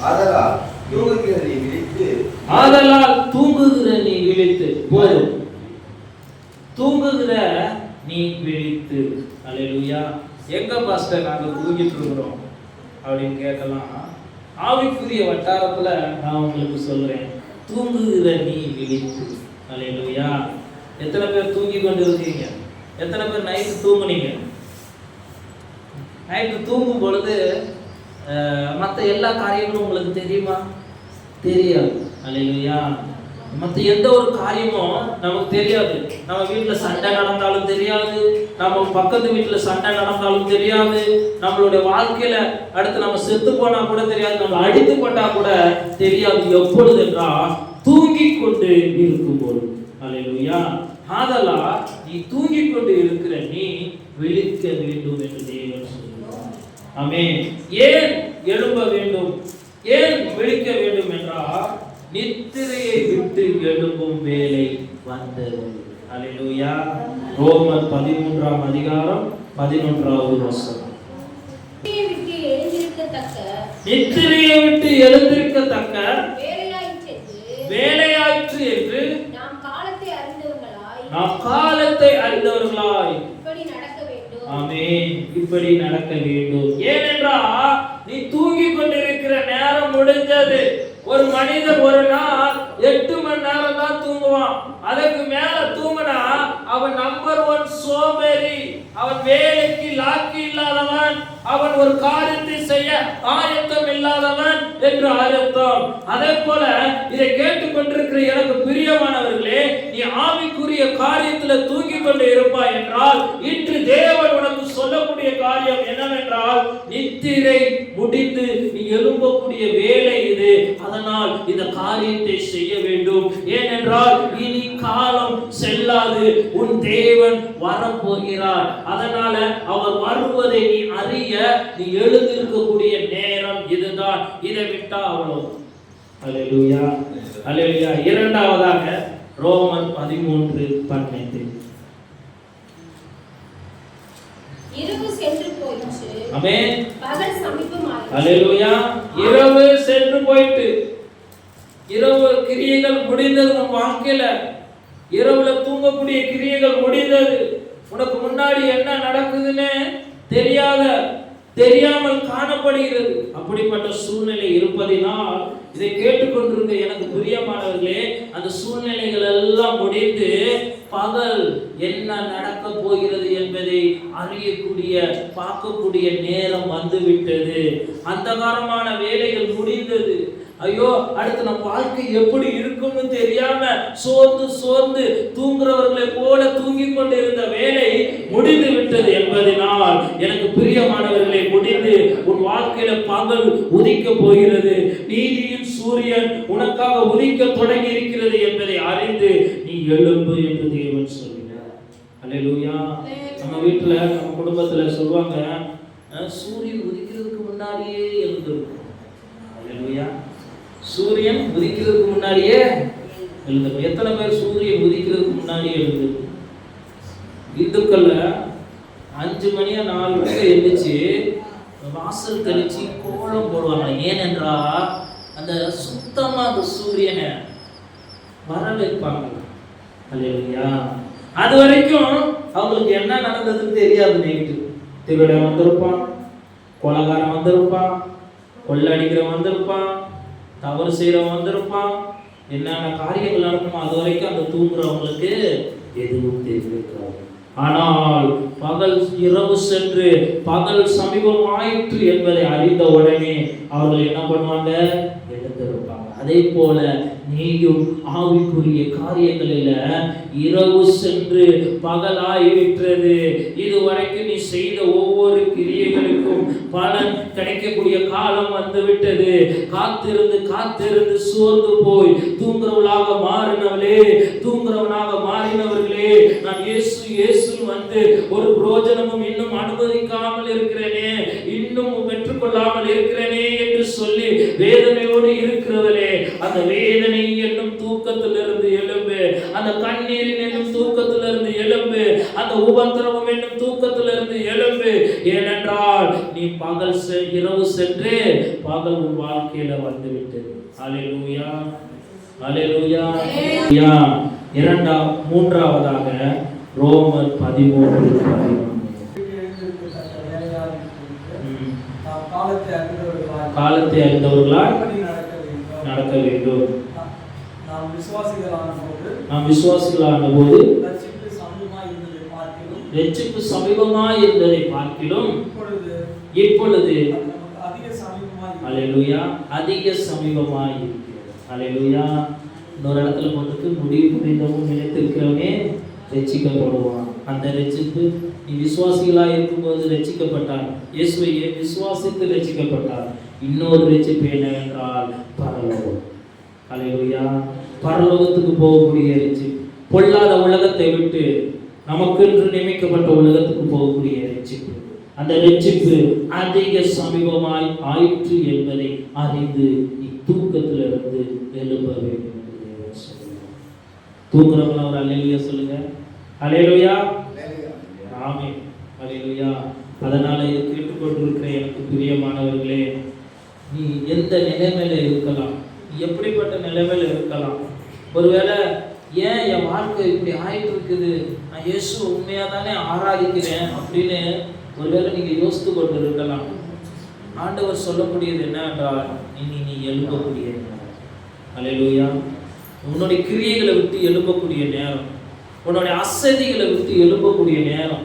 ஆதலால் தூங்குகிற நீ விழித்து ஆதலால் தூங்குகிற நீ விழித்து. போதும். தூங்குகிற நீ விழித்து. அல்லேலூயா எங்க பாஸ்டர் நாங்க தூங்கிட்டு இருக்கிறோம்? அப்படின்னு கேட்கலாம். ஆவிக்குரிய வட்டாரத்துல நான் உங்களுக்கு சொல்றேன். தூங்குகிற நீ விழித்து. அலையலுயா. எத்தனை பேர் தூங்கி கொண்டு இருக்கீங்க எத்தனை பேர் நைட்டு தூங்குனீங்க? நைட்டு தூங்கும் பொழுது மற்ற எல்லா காரியங்களும் உங்களுக்கு தெரியுமா? தெரியாது. அல்லையா மற்ற எந்த ஒரு காரியமும் நமக்கு தெரியாது. நம்ம வீட்டில் சண்டை நடந்தாலும் தெரியாது. நம்ம பக்கத்து வீட்டில் சண்டை நடந்தாலும் தெரியாது. நம்மளுடைய வாழ்க்கையில் அடுத்து நம்ம செத்து போனால் கூட தெரியாது. நம்ம அடித்து போட்டால் கூட தெரியாது. எப்பொழுது என்றால் தூங்கி கொண்டு இருக்கும்போது. அல்லையா ஆதலா நீ தூங்கி கொண்டு இருக்கிற நீ விழிக்க வேண்டும் என்று தேவன் சொல்லுவார் ஏன் எழும்ப வேண்டும்? ஏன் விழிக்க வேண்டும் என்றால் நித்திரையை விட்டு எழும்பும் வேலை வந்தது. அல்லேலூயா ரோமர் பதிமூன்றாம் அதிகாரம் பதினொன்றாவது வசனம். நித்திரையை விட்டு எழுந்திருக்கத்தக்க வேலையாயிற்று என்று நாம் காலத்தை அறிந்தவர்களாய் நாம் காலத்தை அறிந்தவர்களாய் இப்படி நடக்க வேண்டும் ஆமென் இப்படி நடக்க வேண்டும். ஏனென்றால் நீ தூங்கி கொண்டிருக்கிற நேரம் முடிஞ்சது ஒரு மனிதன் ஒரு நாள் எட்டு மணி நேரம் தான் தூங்குவான். அதுக்கு மேல தூங்கினா அவன் நம்பர் ஒன் சோம்பேறி அவன் வேலைக்கு லாக்கி இல்லாதவன். அவன் ஒரு காரியத்தை செய்ய ஆயத்தம் இல்லாதவன் என்று ஆயத்தம் அதே போல இதை கேட்டுக்கொண்டிருக்கிற எனக்கு பிரியமானவர்களே நீ ஆவிக்குரிய காரியத்தில் தூங்கி கொண்டு இருப்பாய் என்றால் இன்று தேவன் உனக்கு சொல்லக்கூடிய காரியம் என்னவென்றால் நித்திரை முடிந்து நீ எழும்பக்கூடிய வேலை இது. அதனால் இந்த காரியத்தை செய்ய வேண்டும். ஏனென்றால் இனி காலம் செல்லாது. உன் தேவன் வரப்போகிறார். அதனால அவர் வருவதை நீ அறிய நீ எழுந்திருக்கக்கூடிய நேரம் இதுதான். இதை விட்டா அவ்வளவு. அல்லேலூயா அல்லேலூயா இரண்டாவதாக ரோமன் பதிமூன்று பன்னெண்டு. இரவு சென்று போயிற்று. ஆமென். பகல் சமீபமாயிற்று அல்லேலூயா இரவு சென்று போயிட்டு இரவு கிரியைகள் முடிந்தது உன் வாழ்க்கையில. இரவுல தூங்கக்கூடிய கிரியைகள் முடிந்தது. உனக்கு முன்னாடி என்ன நடக்குதுன்னு தெரியாத தெரியாமல் காணப்படுகிறது. அப்படிப்பட்ட சூழ்நிலை இருப்பதினால் இதை கேட்டுக்கொண்டிருந்த எனக்கு பிரியமானவர்களே அந்த சூழ்நிலைகள் எல்லாம் முடிந்து பகல் என்ன நடக்க போகிறது என்பதை அறியக்கூடிய பார்க்கக்கூடிய நேரம் வந்துவிட்டது. அந்தகாரமான வேலைகள் முடிந்தது. ஐயோ அடுத்து நம்ம வாழ்க்கை எப்படி இருக்கும்னு தெரியாம சோர்ந்து சோர்ந்து தூங்குறவர்களை போல தூங்கிக் கொண்டிருந்த வேலை முடிந்து விட்டது என்பதனால் எனக்கு பிரியமானவர்களை முடிந்து உன் வாழ்க்கையில பகல் உதிக்க போகிறது. நீதியின் சூரியன் உனக்காக உதிக்க தொடங்கி இருக்கிறது என்பதை அறிந்து நீ எழும்பு என்று தேவன் சொல்கிறார். அல்லேலூயா நம்ம வீட்டுல நம்ம குடும்பத்துல சொல்லுவாங்க சூரியன் உதிக்கிறதுக்கு முன்னாடியே எழுந்திருக்கும் அல்லேலூயா சூரியன் உதிக்கிறதுக்கு முன்னாடியே எழுதணும் எத்தனை பேர் சூரியன் உதிக்கிறதுக்கு முன்னாடியே எழுதணும் இந்துக்கள்ல அஞ்சு மணியா நாலு மணிக்கு எழுந்துச்சு வாசல் கழிச்சு கோலம் போடுவாங்க ஏனென்றா அந்த சுத்தமா அந்த சூரியனை வர வைப்பாங்க அல்லையா அது வரைக்கும் அவங்களுக்கு என்ன நடந்ததுன்னு தெரியாது நைட்டு திருவிழா வந்திருப்பான் கொலகாரன் வந்திருப்பான் கொள்ளடிக்கிறவன் வந்திருப்பான் தவறு செய்கிறவன் வந்திருப்பான். என்னென்ன காரியங்கள் நடக்குமோ அது வரைக்கும் அந்த தூங்குறவங்களுக்கு எதுவும் தெரிவிக்காது ஆனால் பகல் இரவு சென்று பகல் சமீபம் ஆயிற்று என்பதை அறிந்த உடனே அவர்கள் என்ன பண்ணுவாங்க? எழுந்திருப்பாங்க. அதே போல நீயும் ஆவிக்குரிய காரியங்களில இரவு சென்று பகலாயிற்றது. இதுவரைக்கும் நீ செய்த ஒவ்வொரு கிரியைகளுக்கும் பலன் கிடைக்கக்கூடிய காலம் வந்து விட்டது காத்திருந்து காத்திருந்து சோர்ந்து போய் தூங்குறவளாக மாறினவளே தூங்குறவனாக மாறினவர்களே நான் இயேசு இயேசு வந்து ஒரு பிரோஜனமும் இன்னும் அனுமதிக்காமல் இருக்கிறேனே இன்னும் பெற்றுக்கொள்ளாமல் இருக்கிறேனே என்று சொல்லி வேதனையோடு இருக்கிறவரே அந்த வேதனை என்னும் தூக்கத்திலிருந்து எழும்பு. அந்த கண்ணீரின் என்னும் தூக்கத்திலிருந்து எழும்பு. அந்த உபத்திரவம் என்னும் தூக்கத்திலிருந்து எழும்பு. ஏனென்றால் நீ பகல் இரவு சென்று பகல் உன் வாழ்க்கையில வந்து விட்டது அலையூயா அலையூயா இரண்டாம் மூன்றாவதாக ரோமர் பதிமூன்று காலத்தை அறிந்தவர்களாய். நடக்க வேண்டும். நாம் விசுவாசிகளான போது நாம் விசுவாசிகளான போது ரட்சிப்பு சமீபமாய் இருந்ததை பார்க்கிலும் இப்பொழுது. அலையலுயா அதிக சமீபமாய் இருக்கிறது. அலையலுயா. இன்னொரு இடத்துல போட்டுட்டு முடிவு புரிந்தவும் நினைத்திருக்கிறவனே ரட்சிக்கப்படுவான். அந்த ரட்சிப்பு நீ விசுவாசிகளாய் இருக்கும்போது ரட்சிக்கப்பட்டார் இயேசுவையே விசுவாசித்து ரட்சிக்கப்பட்டார் இன்னொரு ரட்சிப்பு என்னவென்றால் பரலோகம். அலையலுயா பரலோகத்துக்கு போகக்கூடிய ரட்சிப்பு பொல்லாத உலகத்தை விட்டு நமக்கென்று நியமிக்கப்பட்ட உலகத்துக்கு போகக்கூடிய ரட்சிப்பு அந்த ரட்சிப்பு அதிக சமீபமாய் ஆயிற்று என்பதை அறிந்து இத்தூக்கத்திலிருந்து எழும்ப வேண்டும் தூங்குறவங்கள ஒரு அலையிலுயா சொல்லுங்க. அலையிலுயா ஆமே அலையிலுயா அதனால இது கேட்டுக்கொண்டிருக்கிற எனக்கு பிரியமானவர்களே நீ எந்த நிலைமையில இருக்கலாம்? நீ எப்படிப்பட்ட நிலைமையில இருக்கலாம்? ஒருவேளை ஏன் என் வாழ்க்கை இப்படி ஆயிட்டு இருக்குது நான் இயேசு உண்மையாக தானே ஆராதிக்கிறேன் அப்படின்னு ஒருவேளை நீங்கள் யோசித்து கொண்டு இருக்கலாம் ஆண்டவர் சொல்லக்கூடியது என்னவென்றால் இனி நீ எழுப்பக்கூடிய நேரம். அல்லேலூயா உன்னுடைய கிரியைகளை விட்டு எழுப்பக்கூடிய நேரம். உன்னுடைய அசதிகளை விட்டு எழுப்பக்கூடிய நேரம்.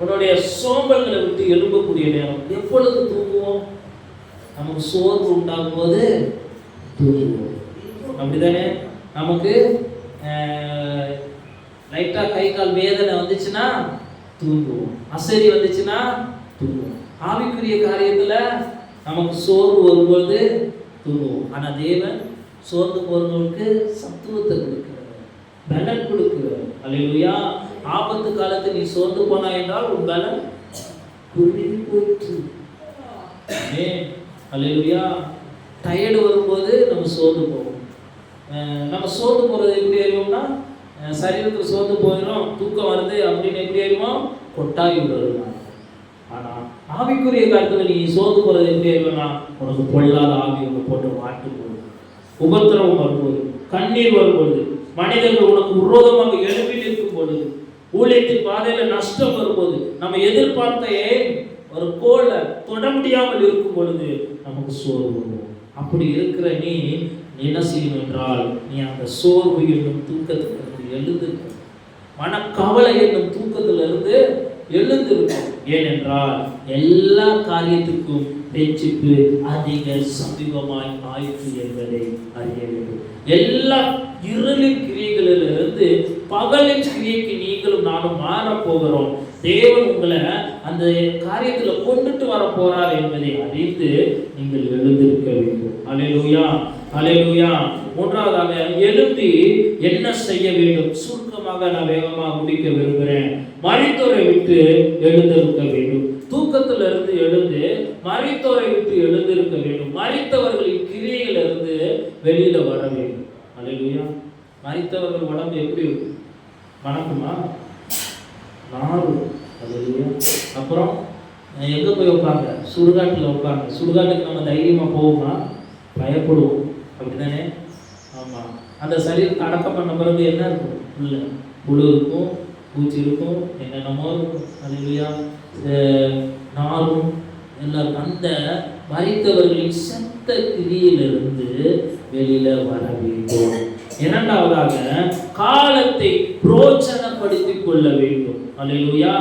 உன்னுடைய சோம்பல்களை விட்டு எழும்பக்கூடிய நேரம். எப்பொழுது தூங்குவோம்? நமக்கு சோர்வு உண்டாகும் போது தூங்குவோம் அப்படிதானே? நமக்கு லைட்டாக கை கால் வேதனை வந்துச்சுன்னா தூங்குவோம் அசதி வந்துச்சுன்னா தூங்குவோம் ஆவிக்குரிய காரியத்துல நமக்கு சோர்வு வரும்போது தூங்குவோம் ஆனா தேவன் சோர்ந்து போறவங்களுக்கு சத்துவத்தை கொடுக்கிறார். பலன் கொடுக்கிறார். அல்லேலூயா. ஆபத்து காலத்தில் நீ சோர்ந்து போனாய் என்றால் உன் பலன் குருவி போயிற்று. அல்லையா டயர்டு வரும்போது நம்ம சோர்ந்து போவோம். நம்ம சோர்ந்து போகிறது எப்படி அறிவோம்னா சரீரத்தில் சோர்ந்து போயிடும் தூக்கம் வருது அப்படின்னு எப்படி அறிவோம் கொட்டாவி விடுறது ஆனால் ஆவிக்குரிய காலத்தில் நீ சோர்ந்து போகிறது எப்படி அறிவோம்னா உனக்கு பொல்லாத ஆவி உங்க போட்டு மாட்டு போகுது உபத்திரவம் வரும்போது கண்ணீர் வரும்பொழுது மனிதர்கள் உனக்கு விரோதமாக எழுப்பில் இருக்கும் பொழுது ஊழியத்தின் பாதையில் நஷ்டம் வரும்போது நம்ம எதிர்பார்த்த ஏன் ஒரு கோலை தொட முடியாமல் இருக்கும் பொழுது நமக்கு சோர்வு. வரும் அப்படி இருக்கிற நீ நீ என்ன செய்யணும் என்றால் நீ அந்த சோர்வு என்னும் தூக்கத்திலிருந்து எழுந்து மனக்கவலை என்னும் தூக்கத்திலிருந்து எழுந்திருக்கும் ஏனென்றால் எல்லா காரியத்துக்கும் பேச்சுக்கு அதிக சமீபமாய் ஆயிற்று என்பதை அறிய வேண்டும். எல்லா இருளின் கிரியைகளிலிருந்து பகலின் கிரியைக்கு நீங்களும் நானும் மாறப் போகிறோம். தேவன் உங்களை அந்த காரியத்தில் கொண்டுட்டு வர போறார் என்பதை அறிந்து நீங்கள் எழுந்திருக்க வேண்டும். அலையலூயா அலையலூயா மூன்றாவதாக எழுதி என்ன செய்ய வேண்டும்? சுருக்கமாக நான் வேகமாக முடிக்க விரும்புகிறேன் மரித்தோரை விட்டு எழுந்திருக்க வேண்டும். தூக்கத்திலிருந்து எழுந்து மரித்தோரை விட்டு எழுந்திருக்க வேண்டும். மரித்தவர்களின் கிரியையிலிருந்து வெளியில வர வேண்டும். அலையலூயா மறைத்தவர்கள் உடம்பு எப்படி இருக்கும் வணக்கமா? நாரும் அப்புறம் எங்கே போய் வைப்பாங்க சுடுகாட்டில் வைப்பாங்க சுடுகாட்டுக்கு நம்ம தைரியமாக போவோமா? பயப்படுவோம். அப்படி தானே ஆமாம் அந்த சரீரத்தை அடக்கம் பண்ண பிறகு என்ன இருக்கும்? இல்லை புழு இருக்கும் பூச்சி இருக்கும் என்னென்னமோ இருக்கும். அது இல்லையா? நாரும் எல்லாம் அந்த மறித்தவர்களின் செத்த கிரியிலிருந்து வெளியில வர வேண்டும். இரண்டாவதாக காலத்தை புரோஜனப்படுத்திக் கொள்ள வேண்டும். அல்லேலூயா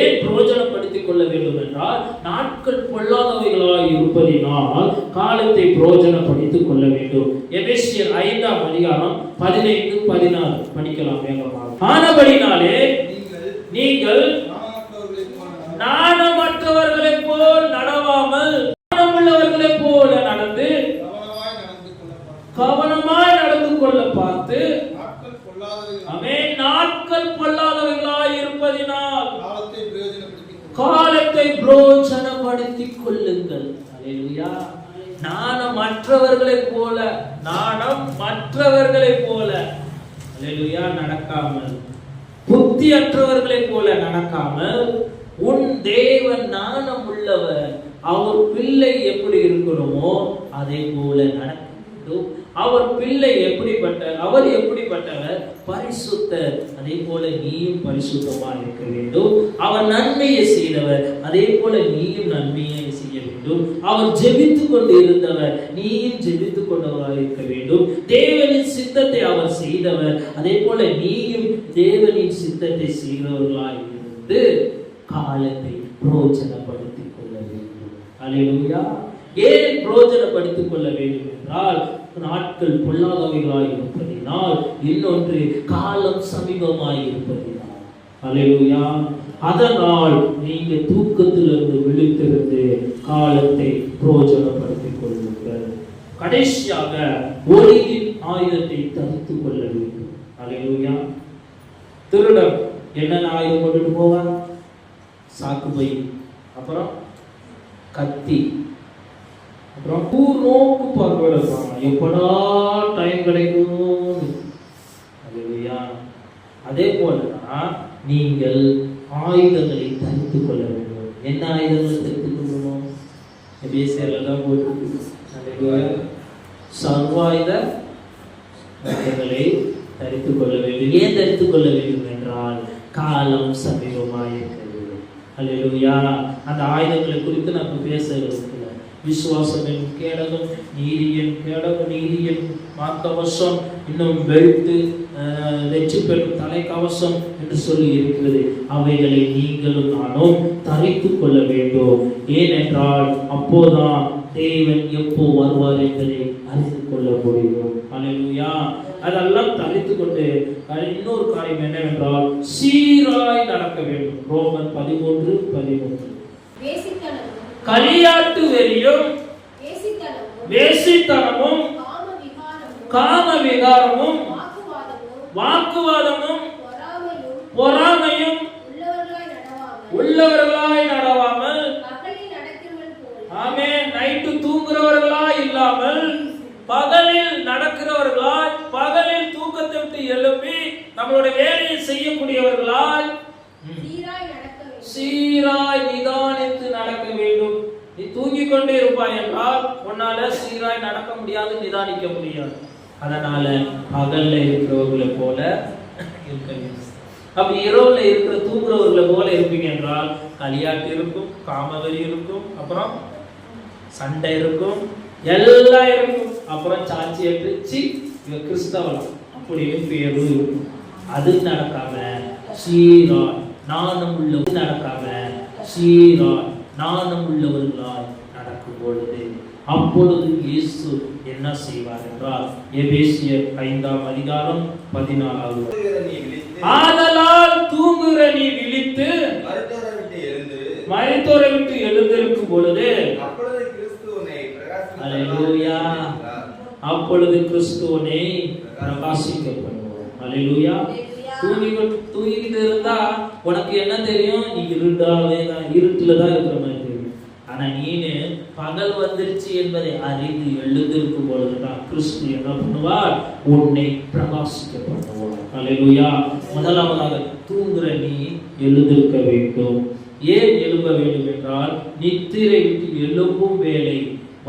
ஏன் பிரோஜனப்படுத்திக் கொள்ள வேண்டும் என்றால் நாட்கள் பொல்லாதவைகளாக இருப்பதினால் காலத்தை புரோஜனப்படுத்திக் கொள்ள வேண்டும். எபேசியர் ஐந்தாம் அதிகாரம் பதினைந்து பதினாறு. படிக்கலாம் வேகமாக. ஆனபடினாலே நீங்கள் நீங்கள் நாணமற்றவர்களைப் போல நாணமற்றவர்களைப் போல் நடந்து நடவாமல் நாணமுள்ளவர்களைப் போல நடந்து கவனமாய் நடந்து கொள்ளப்படும் கவனமாய் நடந்து கொள்ள பார்த்து நாட்கள் பொல்லாதவைகள் அமே நாட்கள் பொல்லாதவைகளாய் இருப்பதினால் காலத்தை பிரயோஜனப்படுத்திக் கொள்ளுங்கள். காலத்தை புரோஜனப்படுத்திக் கொள்ளுங்கள் அல்லேலூயா நாணம் மற்றவர்களைப் போல நாணம் மற்றவர்களைப் போல அல்லேலூயா நடக்காமல். புத்தியற்றவர்களைப் போல நடக்காமல் உன் தேவன் நாணம் உள்ளவர் அவர் பிள்ளை எப்படி இருக்கணுமோ அதே போல நடக்க வேண்டும் அவர் பிள்ளை எப்படிப்பட்ட அவர் எப்படிப்பட்டவர்? பரிசுத்தர் அதே போல நீயும் பரிசுத்தமா இருக்க வேண்டும். அவர் நன்மையை செய்தவர் அதே போல நீயும் நன்மையை செய்ய வேண்டும். அவர் ஜெபித்து கொண்டு இருந்தவர் நீயும் ஜெபித்து கொண்டவராக இருக்க வேண்டும். தேவன் சித்தத்தை அவர் செய்தவர். அதே போல நீயும் தேவனின் சித்தத்தை செய்தவர்களாய் இருந்து காலத்தை பிரோஜனப்படுத்திக் கொள்ள வேண்டும். அலையா ஏன் பிரயோஜனப்படுத்திக் கொள்ள வேண்டும் என்றால் நாட்கள் பொல்லாதவைகளாய் இருப்பதினால் இன்னொன்று காலம் சமீபமாய் இருப்பதினால். அல்லேலூயா அதனால் நீங்க தூக்கத்திலிருந்து விழித்திருந்து காலத்தை பிரோஜனப்படுத்திக் கொள்ளுங்கள். கடைசியாக ஒளியின் ஆயுதத்தை தவித்து கொள்ள வேண்டும். அலையூயா திருடன் என்னென்ன ஆயுதம் கொண்டுட்டு போவான்? சாக்கு பை. அப்புறம் கத்தி. அப்புறம் கூர்நோக்கு பார்வையில் இருப்பாங்க. எப்படா டைம் கிடைக்கும் அலையூயா அதே போலதான் நீங்கள் ஆயுதங்களை தரித்துக் கொள்ள வேண்டும். என்ன ஆயுதங்களை தரித்துக் கொள்ளணும்? எபேசியர்ல தான் போட்டு சர்வாயுத ஆயுதங்களை தரித்து கொள்ள வேண்டும். ஏன் தரித்து கொள்ள வேண்டும் என்றால் காலம் சமீபமாயிருக்கிறது யாரா அந்த ஆயுதங்களை குறித்து நம்ம பேச இருக்கல விசுவாசம் கேடகம் நீதியின் கேடகம் நீதியின் மார்க்கவசம் இன்னும் வெளுத்து வெற்றி பெறும் தலைக்கவசம் என்று சொல்லி இருக்கிறது. அவைகளை நீங்களும் நானும் தரித்து கொள்ள வேண்டும். ஏனென்றால் அப்போதான் தேவன் எப்போ வருவார் என்பதை அறிந்து கொள்ள முடியும் அல்லேலூயா அதெல்லாம் தரித்து கொண்டு இன்னொரு காரியம் என்னவென்றால் சீராய் நடக்க வேண்டும். ரோமன் பதிமூன்று பதிமூன்று. களியாட்டு வெறியும் வேசித்தனமும் காம விகாரமும் வாக்குவாதமும் வாக்குவாதமும் பொறாமையும் பொறாமையும் உள்ளவர்களாய் நடவாமல் ஆமே நைட்டு தூங்குறவர்களாய் இல்லாமல் பகலில் நடக்கிறவர்களாய் பகலில் தூக்கத்தை விட்டு எழுப்பி நம்மளுடைய வேலையை செய்யக்கூடியவர்களாய் சீராய் நிதானித்து நடக்க வேண்டும். நீ தூங்கிக் கொண்டே இருப்பாய் என்றால் உன்னால சீராய் நடக்க முடியாது நிதானிக்க முடியாது. அதனால பகல்ல இருக்கிறவர்களை போல இருக்க வேண்டும். அப்ப இரவுல இருக்கிற தூங்குறவர்களை போல இருப்பீங்க என்றால் களியாட்டு இருக்கும் காமவெறி இருக்கும் அப்புறம் சண்டை இருக்கும் எல்லாம் இருக்கும். அப்புறம் சாட்சி எடுத்து இவ கிறிஸ்தவலாம் அப்படின்னு பேரும் இருக்கும் அது நடக்காம சீராய் நாணம் உள்ள நடக்காம சீராய் நாணம் உள்ளவர்களாய் நடக்கும் பொழுது அப்பொழுது இயேசு என்ன செய்வார் என்றால் எபேசியர் ஐந்தாம் அதிகாரம் பதினாலாவது ஆதலால் தூங்குகிற நீ விழித்து மருத்துவரை விட்டு எழுந்து, மரித்தோரை விட்டு எழுந்திருக்கும் பொழுது அப்பொழுது கிறிஸ்து உன்னை பிரகாசிக்க அல்லேலூயா. என்றார். அப்பொழுது கிறிஸ்துவனை பிரகாசிக்க பண்ணுவோம் அல்லேலூயா தூங்கி தூங்கிட்டு இருந்தா உனக்கு என்ன தெரியும்? நீ இருட்டாவே தான் இருட்டுல தான் இருக்கிற மாதிரி தெரியும். ஆனா நீனு பகல் வந்துருச்சு என்பதை அறிந்து எழுந்திருக்கும் பொழுதுதான் கிறிஸ்து என்ன பண்ணுவார்? உன்னை பிரகாசிக்க பண்ணுவார் அல்லேலூயா முதலாவதாக தூங்குற நீ எழுந்திருக்க வேண்டும். ஏன் எழும்ப வேண்டும் என்றால் நித்திரை விட்டு எழும்பும் வேலை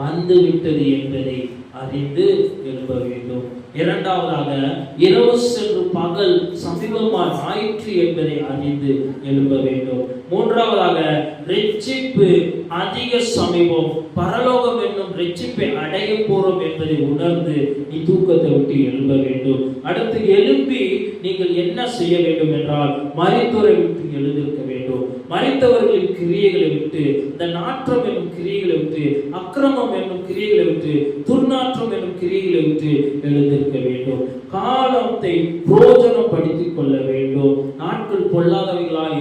வந்து விட்டது என்பதை அறிந்து எழுப வேண்டும். இரண்டாவதாக இரவு சென்று பகல் சமீபமாய் ஆயிற்று என்பதை அறிந்து எழுப்ப வேண்டும். மூன்றாவதாக ரட்சிப்பு அதிக சமீபம் பரலோகம் என்னும் ரெச்சிப்பை அடைய போறோம் என்பதை உணர்ந்து நீ தூக்கத்தை விட்டு எழுப்ப வேண்டும். அடுத்து எழும்பி நீங்கள் என்ன செய்ய வேண்டும் என்றால் மருத்துவரை விட்டு எழுந்திருக்க வேண்டும். மறைத்தவர்களின் கிரியைகளை விட்டு இந்த நாற்றம் என்னும் கிரியைகளை விட்டு அக்கிரமம் என்னும் கிரியைகளை விட்டு துர்நாற்றம் என்னும் கிரியைகளை விட்டு எழுந்திருக்க வேண்டும். காலத்தை பிரோஜனப்படுத்திக் கொள்ள வேண்டும். நாட்கள் பொல்லாதவைகளாய்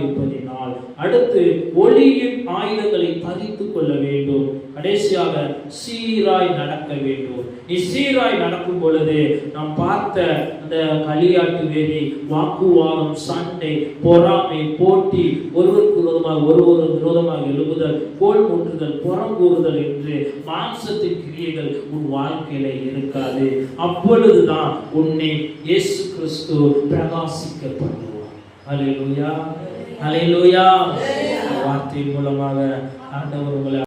இருப்பதினால் அடுத்து ஒளியின் ஆயுதங்களை தரித்துக் கொள்ள வேண்டும். கடைசியாக சீராய் நடக்க வேண்டும். நீ சீராய் நடக்கும் பொழுது நாம் பார்த்த அந்த களியாட்டு வேதி வாக்குவாதம் சண்டை பொறாமை போட்டி ஒருவருக்கு விரோதமாக ஒருவர் விரோதமாக எழுபுதல் கோல் முற்றுதல் புறம் கூறுதல் என்று மாம்சத்தின் கிரியைகள் உன் வாழ்க்கையில இருக்காது. அப்பொழுதுதான் உன்னை இயேசு கிறிஸ்து பிரகாசிக்கப்படுவார். அலையா அலையிலூயா வார்த்தையின் மூலமாக ஆண்டவர் உங்களை